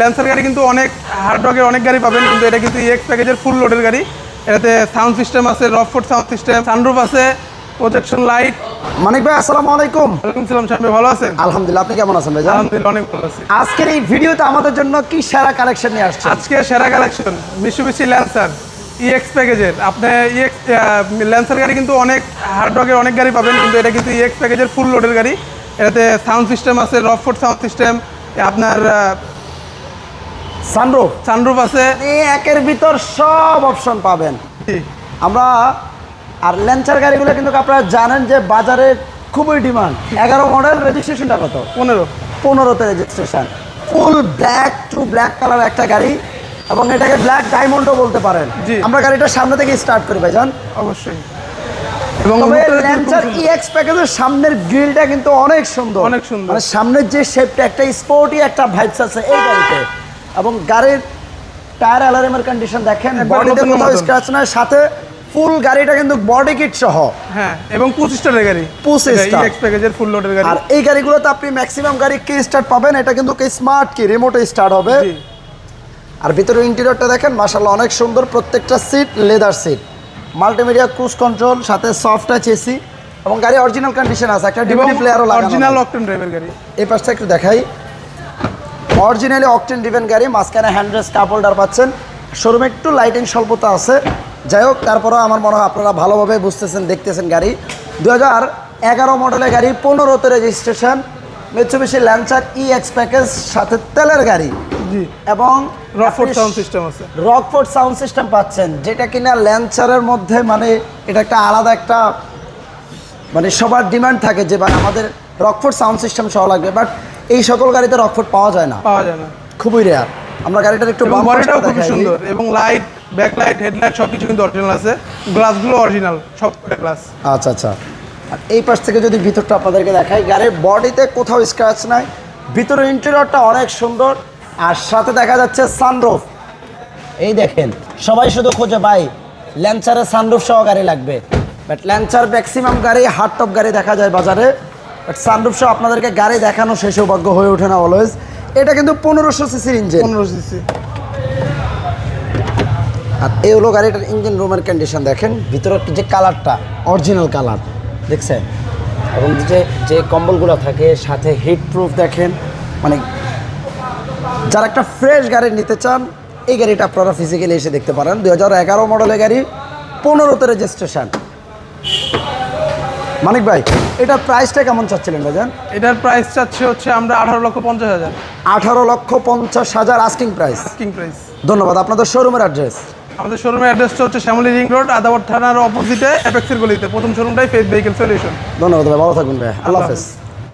Lancer গাড়ি কিন্তু অনেক হার্ড রকের অনেক গাড়ি পাবেন কিন্তু এটা কিন্তু ইএক্স প্যাকেজের ফুল লোডের গাড়ি। এটাতে সাউন্ড সিস্টেম আছে রকফোর্ড সাউন্ড সিস্টেম সানরুফ আছে প্রজেকশন লাইট মানিক ভাই আসসালামু আলাইকুম। ওয়ালাইকুম সালাম সাহেব ভালো আছেন? আলহামদুলিল্লাহ আপনি কেমন আছেন ভাইজান আলহামদুলিল্লাহ অনেক ভালো আছি। আজকের এই ভিডিওতে আমাদের জন্য কি সেরা কালেকশন নিয়ে আসছেন? আজকে সেরা কালেকশন মিশুবিশি ল্যান্সার ইএক্স প্যাকেজের আপনি ইএক্স ল্যান্সার গাড়ি কিন্তু অনেক হার্ড রকের অনেক গাড়ি পাবেন কিন্তু এটা কিন্তু ইএক্স প্যাকেজের ফুল লোডের গাড়ি। এটাতে সাউন্ড সিস্টেম আছে রকফোর্ড সাউন্ড সিস্টেম আপনার সানরুফ। সানরুফ আছে। একের ভিতর সব অপশন পাবেন। আমরা আর ল্যান্সার গাড়িগুলো কিন্তু আপনারা জানেন যে বাজারে খুবই ডিমান্ড এগারো মডেল রেজিস্ট্রেশনটা কত? পনেরো। পনেরোতে registration full black to black colour একটা গাড়ি এবং এটাকে ব্ল্যাক ডায়মন্ডও বলতে পারেন। আমরা গাড়িটা সামনে থেকে স্টার্ট করি ভাইজান। অবশ্যই। এবং ল্যান্সার ইএক্স প্যাকেজের সামনের গ্রিলটা কিন্তু অনেক সুন্দর। অনেক সুন্দর। মানে সামনের যে শেপটা একটা স্পোর্টি একটা ভাইবস আছে এই গাড়িতে। এবং গাড়ির টায়ার অ্যালারিমের কন্ডিশন দেখেন বডিতে কোথাও স্ক্র্যাচ নাই সাথে ফুল গাড়িটা কিন্তু বডি কিট সহ। হ্যাঁ এবং পঁচিশ স্টারের গাড়ি। 25 star। ইএক্স প্যাকেজের ফুল লোডের গাড়ি। আর এই গাড়িগুলোতে আপনি ম্যাক্সিমাম গাড়ি কি স্টার্ট পাবেন এটা কিন্তু কি স্মার্ট কি রিমোটে স্টার্ট হবে। আর ভিতরে ইন্টেরিয়রটা দেখেন মাশাআল্লাহ অনেক সুন্দর প্রত্যেকটা seat leather seat multimedia cruise control সাথে সফট টাচ এসি এবং গাড়ি অরিজিনাল কন্ডিশন আছে একটা ডিভিডি প্লেয়ারও লাগানো অরিজিনাল। অকটেন ড্রাইভের গাড়ি। এই পাশটা একটু দেখাই। অরিজিনালি অকটেন ডিভেন গাড়ি মাঝখানে হ্যান্ডরেস্ট কাপ হোল্ডার পাচ্ছেন। শোরুমে একটু লাইটিং স্বল্পতা আছে। যাই হোক তারপরেও আমার মনে হয় আপনারা ভালোভাবে বুঝতেছেন দেখতেছেন গাড়ি। দু হাজার এগারো মডেলের গাড়ি পনেরোতে registration Mitsubishi Lancer E X package সাথে তেলের গাড়ি। এবং রকফোর্ড সাউন্ড সিস্টেম আছে। রকফোর্ড সাউন্ড সিস্টেম পাচ্ছেন যেটা কিনা ল্যান্সারের মধ্যে মানে এটা একটা আলাদা একটা মানে সবার ডিমান্ড থাকে যে আমাদের রকফোর্ড সাউন্ড সিস্টেম সহ লাগবে। বাট এই সকল গাড়িতে রকফোর্ড পাওয়া যায় না। পাওয়া যায় না। খুবই রেয়ার আমরা গাড়িটার একটু এবং বাম বডিটাও খুব সুন্দর। এবং লাইট ব্যাক লাইট হেডলাইট সব কিছু কিন্তু অরিজিনাল আছে। গ্লাসগুলো অরিজিনাল সব গ্লাস আচ্ছা আচ্ছা। আর এই পাশ থেকে যদি ভিতরটা আপনাদেরকে দেখাই গাড়ির বডিতে কোথাও স্ক্র্যাচ নাই। ভিতরের ইন্টেরিয়রটা অনেক সুন্দর। আর সাথে দেখা যাচ্ছে সানরুফ এই দেখেন সবাই শুধু খোঁজে ভাই ল্যান্সারের সানরুফ সহ গাড়ি লাগবে। বাট ল্যান্সার ম্যাক্সিমাম গাড়ি হার্ড টপ গাড়ি দেখা যায় বাজারে। বাট সানরুফ সহ আপনাদেরকে গাড়ি দেখানো সে সৌভাগ্য হয়ে ওঠে না অলওয়েজ এটা কিন্তু পনেরোশো সিসির ইঞ্জিন পনেরো সিসি। আর এই হলো গাড়িটার ইঞ্জিন রুমের কন্ডিশন দেখেন। ভিতরে যে কালারটা অরিজিনাল কালার দেখছেন? এবং যে যে কম্বলগুলো থাকে সাথে হিট প্রুফ দেখেন। মানে যারা একটা ফ্রেশ গাড়ি নিতে চান এই গাড়িটা আপনারা ফিজিক্যালি এসে দেখতে পারেন। দু হাজার এগারো মডেলের গাড়ি পনেরোতে রেজিস্ট্রেশন। মানিক ভাই এটার প্রাইসটা কেমন চাচ্ছিলেন ভাইজান? এটার প্রাইস চাচ্ছে হচ্ছে আমরা আঠারো লক্ষ পঞ্চাশ হাজার। আঠারো লক্ষ পঞ্চাশ হাজার আস্কিং প্রাইস আস্কিং প্রাইস ধন্যবাদ আপনাদের শোরুমের অ্যাড্রেস আমাদের শোরুমের অ্যাড্রেসটা হচ্ছে শ্যামলী রিং রোড আদাবর থানার অপোজিটে অ্যাপেক্সের গলিতে। প্রথম শোরুমটাই ফেস ভেহিকেল সলিউশন ধন্যবাদ ভাই ভালো থাকবেন ভাই। আল্লাহ হাফেজ।